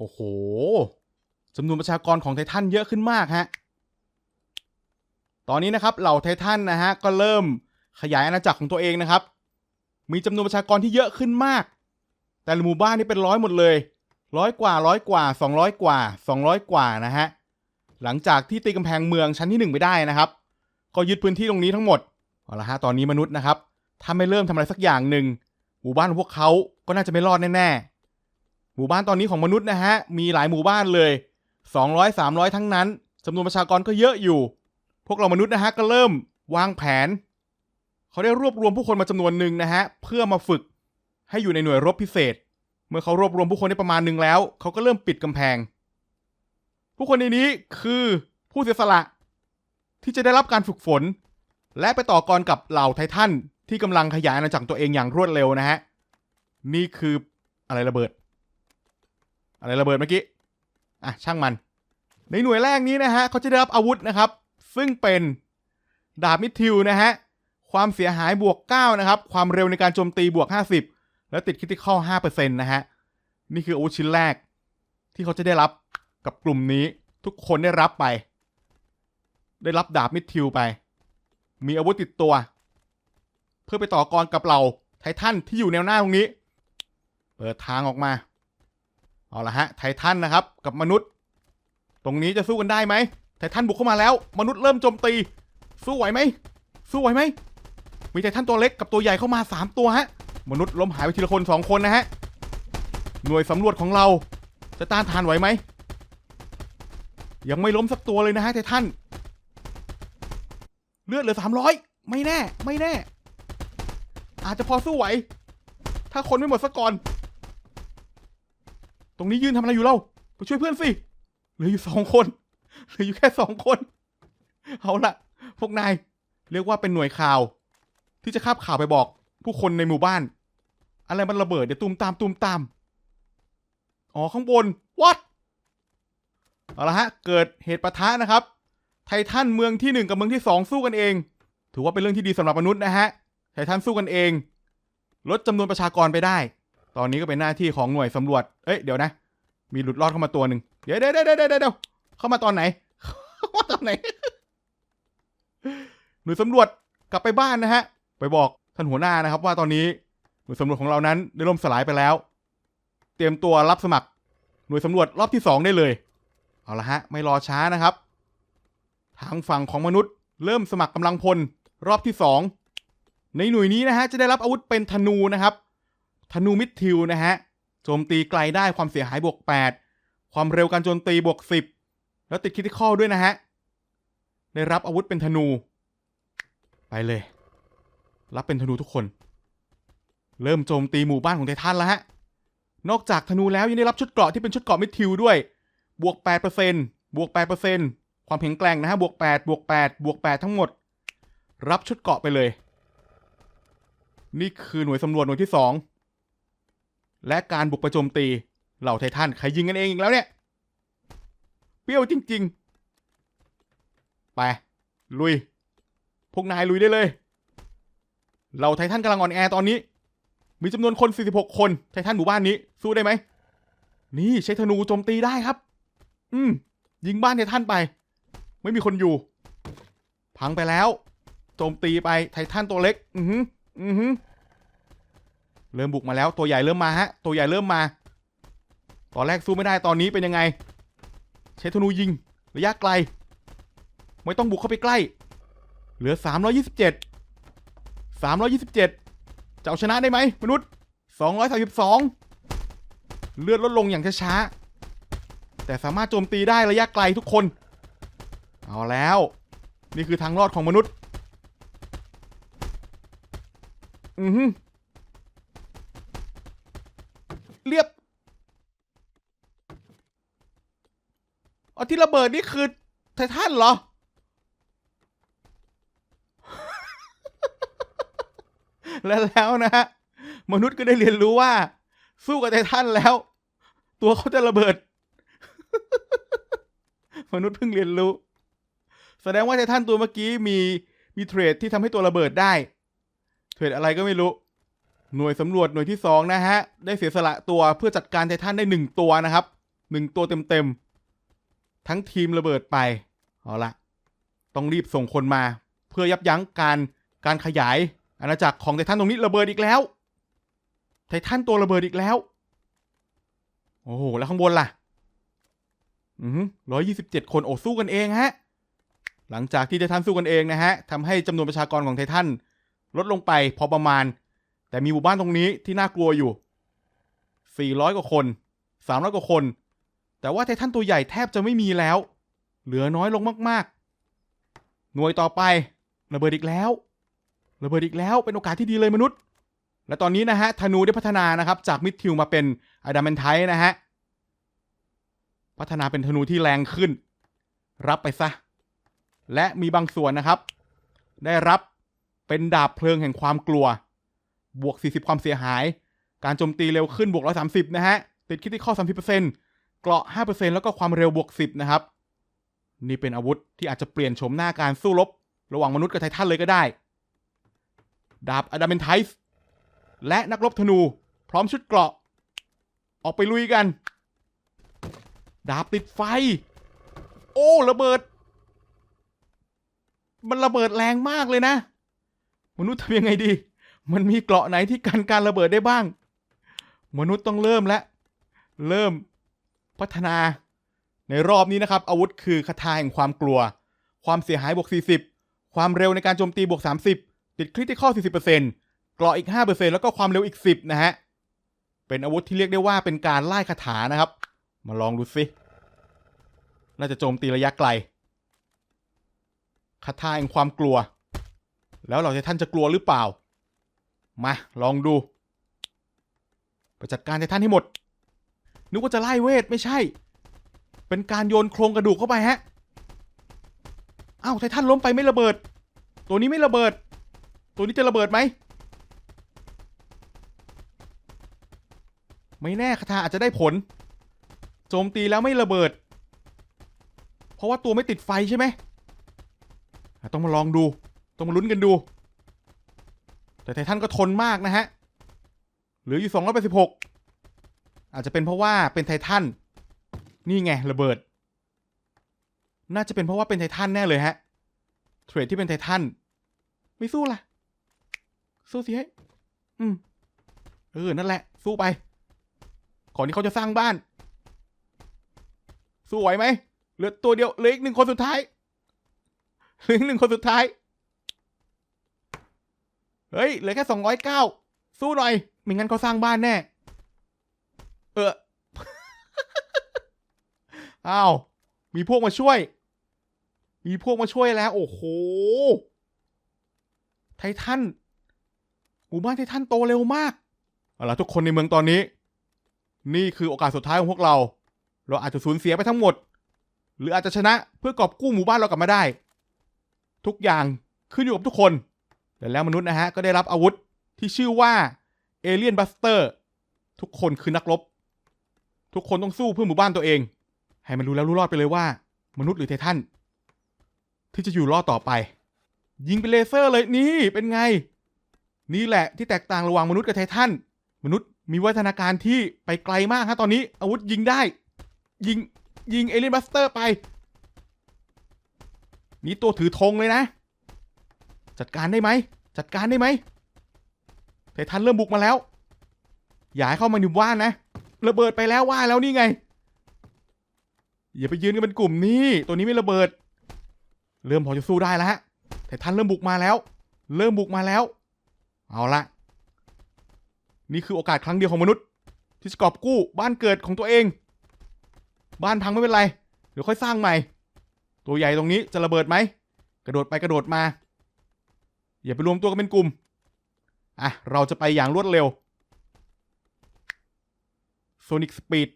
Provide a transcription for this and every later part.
โอ้โหจำนวนประชากรของไททันเยอะขึ้นมากฮะ ตอนนี้นะครับเหล่าไททันนะฮะก็เริ่มขยายอาณาจักรของตัวเองนะครับ มีจำนวนประชากรที่เยอะขึ้นมาก แต่ละหมู่บ้านนี่เป็นร้อยหมดเลย ร้อยกว่าร้อยกว่าสองร้อยกว่าสองร้อยกว่านะฮะ หลังจากที่ตีกำแพงเมืองชั้นที่หนึ่งไปได้นะครับ ก็ยึดพื้นที่ตรงนี้ทั้งหมด เอาละฮะตอนนี้มนุษย์นะครับ ถ้าไม่เริ่มทำอะไรสักอย่างหนึ่งหมู่บ้านของพวกเขาก็น่าจะไม่รอดแน่ๆ มู่บ้านตอนนี้ของมนุษย์นะฮะ มีหลายหมู่บ้านเลย 200 300 ทั้งนั้นจำนวนประชากรก็เยอะอยู่ พวกเรามนุษย์นะฮะก็เริ่มวางแผน เขาได้รวบรวมผู้คนมาจำนวนหนึ่งนะฮะ เพื่อมาฝึกให้อยู่ในหน่วยรบพิเศษ เมื่อเขารวบรวมผู้คนได้ประมาณหนึ่งแล้ว เขาก็เริ่มปิดกำแพง ผู้คนในนี้คือผู้เสียสละ ที่จะได้รับการฝึกฝน และไปต่อกรกับเหล่าไททันที่กำลังขยายอาณาจักรตัวเองอย่างรวดเร็วนะฮะ นี่คืออะไรระเบิด อะไรระเบิดเมื่อกี้อะช่างมัน ในหน่วยแรกนี้นะฮะเขาจะได้รับอาวุธนะครับ ซึ่งเป็นดาบมิทิวนะฮะความเสียหายบวก 9 นะครับ ความเร็วในการโจมตีบวก 50 แล้วติดคริติคอล5%นะฮะ นี่คืออาวุธชิ้นแรก ที่เขาจะได้รับกับกลุ่มนี้ ทุกคนได้รับไป ได้รับดาบมิดทิวไป มีอาวุธติดตัว เพื่อไปต่อกรกับเราไททันที่อยู่แนวหน้าตรงนี้ เปิดทางออกมา เอาละฮะไททันนะครับ กับมนุษย์ ตรงนี้จะสู้กันได้ไหมไททันบุกเข้ามาแล้ว มนุษย์เริ่มโจมตี สู้ไหวไหมสู้ไหวไหมมีไททันตัวเล็กกับตัวใหญ่เข้ามาสามตัวฮะมนุษย์ล้มหายไปทีละคนสองคนนะฮะหน่วยสำรวจของเราจะต้านทานไหวไหมยังไม่ล้มสักตัวเลยนะฮะไททันเลือดเหลือสามร้อยไม่แน่ ไม่แน่ อาจจะพอสู้ไหว ถ้าคนไม่หมดสักก่อน ตรงนี้ยืนทำอะไรอยู่เล่าไปช่วยเพื่อนสิเหลืออยู่สองคนเหลืออยู่แค่สองคนเอาละพวกนายเรียกว่าเป็นหน่วยข่าว ที่จะคาบข่าวไปบอก ผู้คนในหมู่บ้าน อะไรมันระเบิดเดี๋ยวตูมตามตูมตามอ๋อข้างบนวัดเอาละฮะ เกิดเหตุปะทะนะครับ ไททันเมืองที่หนึ่งกับเมืองที่สองสู้กันเอง ถือว่าเป็นเรื่องที่ดีสำหรับมนุษย์นะฮะไททันสู้กันเอง ลดจำนวนประชากรไปได้ ตอนนี้ก็เป็นหน้าที่ของหน่วยสำรวจ เอ้ยเดี๋ยวนะ มีหลุดรอดเข้ามาตัวหนึ่งเดี๋ยวเดี๋ยวเดี๋ยวเดี๋ยวเข้ามาตอนไหนเข้ามาตอนไหน หน่วยสำรวจกลับไปบ้านนะฮะ ไปบอกท่านหัวหน้านะครับ ว่าตอนนี้หน่วยสำรวจของเรานั้นได้ล่มสลายไปแล้ว เตรียมตัวรับสมัคร หน่วยสำรวจรอบที่สองได้เลย เอาละฮะ ไม่รอช้านะครับ ทางฝั่งของมนุษย์ เริ่มสมัครกำลังพลรอบที่สองในหน่วยนี้นะฮะจะได้รับอาวุธเป็นธนูนะครับ ธนูมิดทิวนะฮะโจมตีไกลได้ความเสียหายบวก 8 ความเร็วการโจมตีบวก 10 แล้วติดคริติคอลด้วยนะฮะ ได้รับอาวุธเป็นธนู ไปเลย รับเป็นธนูทุกคน เริ่มโจมตีหมู่บ้านของไททันแล้วฮะ นอกจากธนูแล้วยังได้รับชุดเกราะที่เป็นชุดเกราะมิดทิวด้วย บวก 8%บวก 8%ความแข็งแกร่งนะฮะ บวก 8 บวก 8 บวก 8 ทั้งหมด รับชุดเกราะไปเลย นี่คือหน่วยสำรวจหน่วยที่สอง และการบุกไปโจมตีเหล่าไททันใครยิงกันเองอีกแล้วเนี่ย เปรี้ยวจริง ๆ ไป ลุย พวกนายลุยได้เลยเหล่าไททันกำลังอ่อนแอตอนนี้ มีจำนวนคน 46 คนไททันหมู่บ้านนี้ สู้ได้ไหม นี่ใช้ธนูโจมตีได้ครับ อืม ยิงบ้านไททันไป ไม่มีคนอยู่ พังไปแล้ว โจมตีไปไททันตัวเล็ก อือหือ อือหือ เริ่มบุกมาแล้วตัวใหญ่เริ่มมาฮะตัวใหญ่เริ่มมา ตอนแรกสู้ไม่ได้ตอนนี้เป็นยังไง ใช้ธนูยิงระยะไกล ไม่ต้องบุกเข้าไปใกล้ เหลือ 327 327จะเอาชนะได้ไหมมนุษย์ 232 เลือดลดลงอย่างช้าๆแต่สามารถโจมตีได้ระยะไกลทุกคน เอาแล้ว นี่คือทางรอดของมนุษย์ อือฮึ เรียบเอที่ระเบิดนี่คือไททันเหรอ และแล้วนะฮะ มนุษย์ก็ได้เรียนรู้ว่า สู้กับไททันแล้ว ตัวเขาจะระเบิด มนุษย์เพิ่งเรียนรู้ แสดงว่าไททันตัวเมื่อกี้มีมีเทรดที่ทำให้ตัวระเบิดได้ เทรดอะไรก็ไม่รู้ หน่วยสำรวจหน่วยที่สองนะฮะ ได้เสียสละตัวเพื่อจัดการไททันได้หนึ่งตัวนะครับหนึ่งตัวเต็มๆ ทั้งทีมระเบิดไป เอาละต้องรีบส่งคนมา เพื่อยับยั้งการการขยายอาณาจักรของไททันตรงนี้ระเบิดอีกแล้ว ไททันตัวระเบิดอีกแล้ว โอ้โห แล้วข้างบนล่ะ อือร้อยยี่สิบเจ็ดคนโอ้สู้กันเองฮะ หลังจากที่ไททันสู้กันเองนะฮะทำให้จำนวนประชากรของไททันลดลงไปพอประมาณ แต่มีหมู่บ้านตรงนี้ที่น่ากลัวอยู่ 400 กว่าคน 300 กว่าคน แต่ว่าไททันตัวใหญ่แทบจะไม่มีแล้ว เหลือน้อยลงมากๆ หน่วยต่อไประเบิดอีกแล้ว ระเบิดอีกแล้ว เป็นโอกาสที่ดีเลยมนุษย์ และตอนนี้นะฮะ ธนูได้พัฒนานะครับ จากมิดทิวมาเป็นอะดามนไทนะฮะ พัฒนาเป็นธนูที่แรงขึ้น รับไปซะ และมีบางส่วนนะครับ ได้รับเป็นดาบเพลิงแห่งความกลัว บวก 40 ความเสียหาย การโจมตีเร็วขึ้นบวก 130 นะฮะ ติดคิดที่ข้อ 30%เกราะ 5%แล้วก็ความเร็วบวก 10 นะครับ นี่เป็นอาวุธที่อาจจะเปลี่ยนโฉมหน้าการสู้รบ ระหว่างมนุษย์กับไททันเลยก็ได้ ดาบอดามนไทส์และนักรบธนู พร้อมชุดเกราะ ออกไปลุยกัน ดาบติดไฟ โอ้ระเบิด มันระเบิดแรงมากเลยนะ มนุษย์ทำยังไงดี มันมีเกราะไหนที่กันการระเบิดได้บ้าง มนุษย์ต้องเริ่มแล้วเริ่มพัฒนา ในรอบนี้นะครับ อาวุธคือคาถาแห่งความกลัว ความเสียหายบวก 40 ความเร็วในการโจมตีบวก 30 ติดคริติคอล40%เกราะอีก 5%แล้วก็ความเร็วอีก 10 นะฮะ เป็นอาวุธที่เรียกได้ว่าเป็นการไล่คาถานะครับ มาลองดูสิน่าจะโจมตีระยะไกลคาถาแห่งความกลัว แล้วเราจะท่านจะกลัวหรือเปล่า มา ลองดูไปจัดการไททันให้หมด นึกว่าจะไล่เวท ไม่ใช่ เป็นการโยนโครงกระดูกเข้าไปฮะอ้าวไททันล้มไปไม่ระเบิด ตัวนี้ไม่ระเบิด ตัวนี้จะระเบิดไหม ไม่แน่คาถาอาจจะได้ผล โจมตีแล้วไม่ระเบิด เพราะว่าตัวไม่ติดไฟใช่ไหม ต้องมาลองดู ต้องมาลุ้นกันดู แต่ไททันก็ทนมากนะฮะเหลืออยู่286อาจจะเป็นเพราะว่าเป็นไททัน นี่ไงระเบิด น่าจะเป็นเพราะว่าเป็นไททันแน่เลยฮะ เทรดที่เป็นไททัน ไม่สู้ล่ะ สู้สิให้อืม เออ นั่นแหละ สู้ไป ก่อนที่เขาจะสร้างบ้าน สู้ไหวไหม เหลือตัวเดียว เหลืออีกหนึ่งคนสุดท้าย เหลืออีกหนึ่งคนสุดท้าย เฮ้ยเหลือแค่สองร้อยเก้าสู้หน่อยไม่งั้นเขาสร้างบ้านแน่ เอออ้าวมีพวกมาช่วย มีพวกมาช่วยแล้ว โอ้โห ไททันหมู่บ้านไททันโตเร็วมากเอาล่ะทุกคนในเมืองตอนนี้ นี่คือโอกาสสุดท้ายของพวกเรา เราอาจจะสูญเสียไปทั้งหมด หรืออาจจะชนะเพื่อกอบกู้หมู่บ้านเรากลับมาได้ ทุกอย่างขึ้นอยู่กับทุกคน แต่แล้วมนุษย์นะฮะก็ได้รับอาวุธที่ชื่อว่าเอเลียนบัสเตอร์ทุกคนคือนักรบ ทุกคนต้องสู้เพื่อหมู่บ้านตัวเอง ให้มันรู้แล้วรู้รอดไปเลยว่า มนุษย์หรือไททันที่จะอยู่รอดต่อไป ยิงเป็นเลเซอร์เลยนี่เป็นไง นี่แหละที่แตกต่างระหว่างมนุษย์กับไททันมนุษย์มีวัฒนาการที่ไปไกลมากฮะตอนนี้อาวุธยิงได้ ยิงยิงเอเลียนบัสเตอร์ไป นี่ตัวถือธงเลยนะ จัดการได้ไหม จัดการได้ไหมไททันเริ่มบุกมาแล้ว อย่าให้เข้ามาในหมู่านนะระเบิดไปแล้วว่าแล้วนี่ไง อย่าไปยืนกันเป็นกลุ่มนี่ตัวนี้ไม่ระเบิด เริ่มพอจะสู้ได้แล้วฮะไททันเริ่มบุกมาแล้ว เริ่มบุกมาแล้ว เอาละนี่คือโอกาสครั้งเดียวของมนุษย์ ที่จะกอบกู้บ้านเกิดของตัวเอง บ้านพังไม่เป็นไร เดี๋ยวค่อยสร้างใหม่ ตัวใหญ่ตรงนี้จะระเบิดไหม กระโดดไปกระโดดมา อย่าไปรวมตัวกันเป็นกลุ่ม อะ เราจะไปอย่างรวดเร็วโซนิกสปีด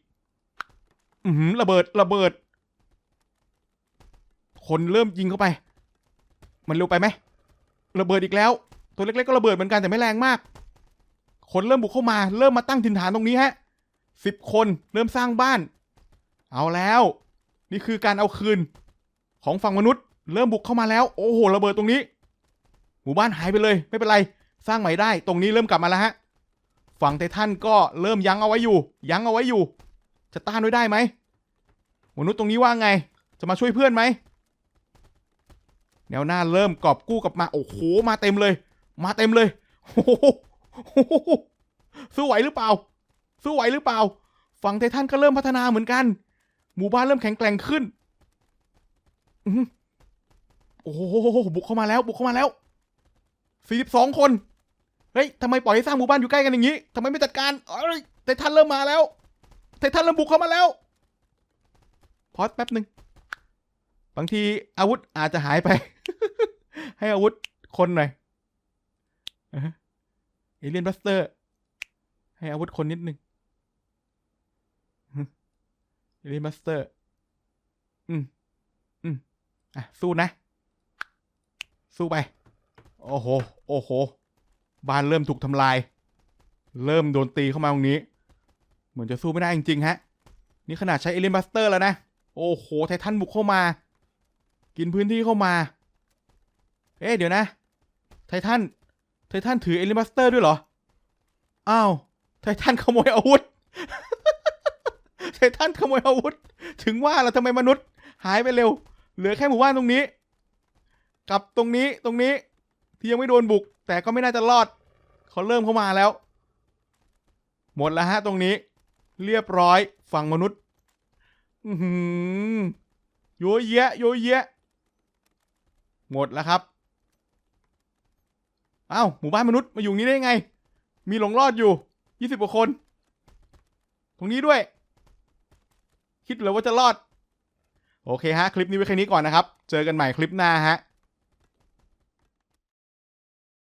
อือหือระเบิดระเบิด คนเริ่มยิงเข้าไป มันเร็วไปไหมระเบิดอีกแล้ว ตัวเล็กๆก็ระเบิดเหมือนกันแต่ไม่แรงมาก คนเริ่มบุกเข้ามา เริ่มมาตั้งถิ่นฐานตรงนี้ฮะสิบคนเริ่มสร้างบ้าน เอาแล้ว นี่คือการเอาคืน ของฝั่งมนุษย์ เริ่มบุกเข้ามาแล้ว โอ้โหระเบิดตรงนี้ หมู่บ้านหายไปเลยไม่เป็นไร สร้างใหม่ได้ ตรงนี้เริ่มกลับมาแล้วฮะ ฝั่งไททันก็เริ่มยั้งเอาไว้อยู่ ยั้งเอาไว้อยู่ จะต้านไว้ได้ไหมมนุษย์ตรงนี้ว่าไง จะมาช่วยเพื่อนไหม แนวหน้าเริ่มกอบกู้กลับมา โอ้โห มาเต็มเลย มาเต็มเลยโอ้โหสู้ไหวหรือเปล่า สู้ไหวหรือเปล่า ฝั่งไททันก็เริ่มพัฒนาเหมือนกัน หมู่บ้านเริ่มแข็งแกร่งขึ้นอื้อหือโอ้โหบุกเข้ามาแล้ว บุกเข้ามาแล้ว สี่สิบสองคน เฮ้ยทำไมปล่อยให้สร้างหมู่บ้านอยู่ใกล้กันอย่างนี้ทำไมไม่จัดการเอ้ยไททันเริ่มมาแล้วไททันเริ่มบุกเข้ามาแล้วพอสแป๊บหนึ่งบางทีอาวุธอาจจะหายไป ให้อาวุธคนหน่อยเอเลียนบัสเตอร์ ให้อาวุธคนนิดหนึ่งเอเลียนบัสเตอร์ อืม อืม อะ สู้นะ สู้ไป โอ้โห โอ้โห บ้านเริ่มถูกทำลาย เริ่มโดนตีเข้ามาตรงนี้ เหมือนจะสู้ไม่ได้จริงๆฮะ นี่ขนาดใช้เอเลนบัสเตอร์แล้วนะ โอ้โห ไททันบุกเข้ามา กินพื้นที่เข้ามา เอ๊ะ เดี๋ยวนะ ไททัน ไททันถือเอเลนบัสเตอร์ด้วยเหรอ อ้าว ไททันขโมยอาวุธ ไททันขโมยอาวุธ ถึงว่าแล้วทำไมมนุษย์ หายไปเร็ว เหลือแค่หมู่บ้านตรงนี้ กับตรงนี้ ตรงนี้ ที่ยังไม่โดนบุก แต่ก็ไม่น่าจะรอดเขาเริ่มเข้ามาแล้ว หมดแล้วฮะตรงนี้ เรียบร้อยฝั่งมนุษย์อือหือโยเยะโยเยะ หมดแล้วครับอ้าวหมู่บ้านมนุษย์มาอยู่นี้ได้ไง มีหลงรอดอยู่ยี่สิบกว่าคน ตรงนี้ด้วย คิดเลยว่าจะรอด โอเคฮะ คลิปนี้ไว้แค่นี้ก่อนนะครับ เจอกันใหม่คลิปหน้าฮะ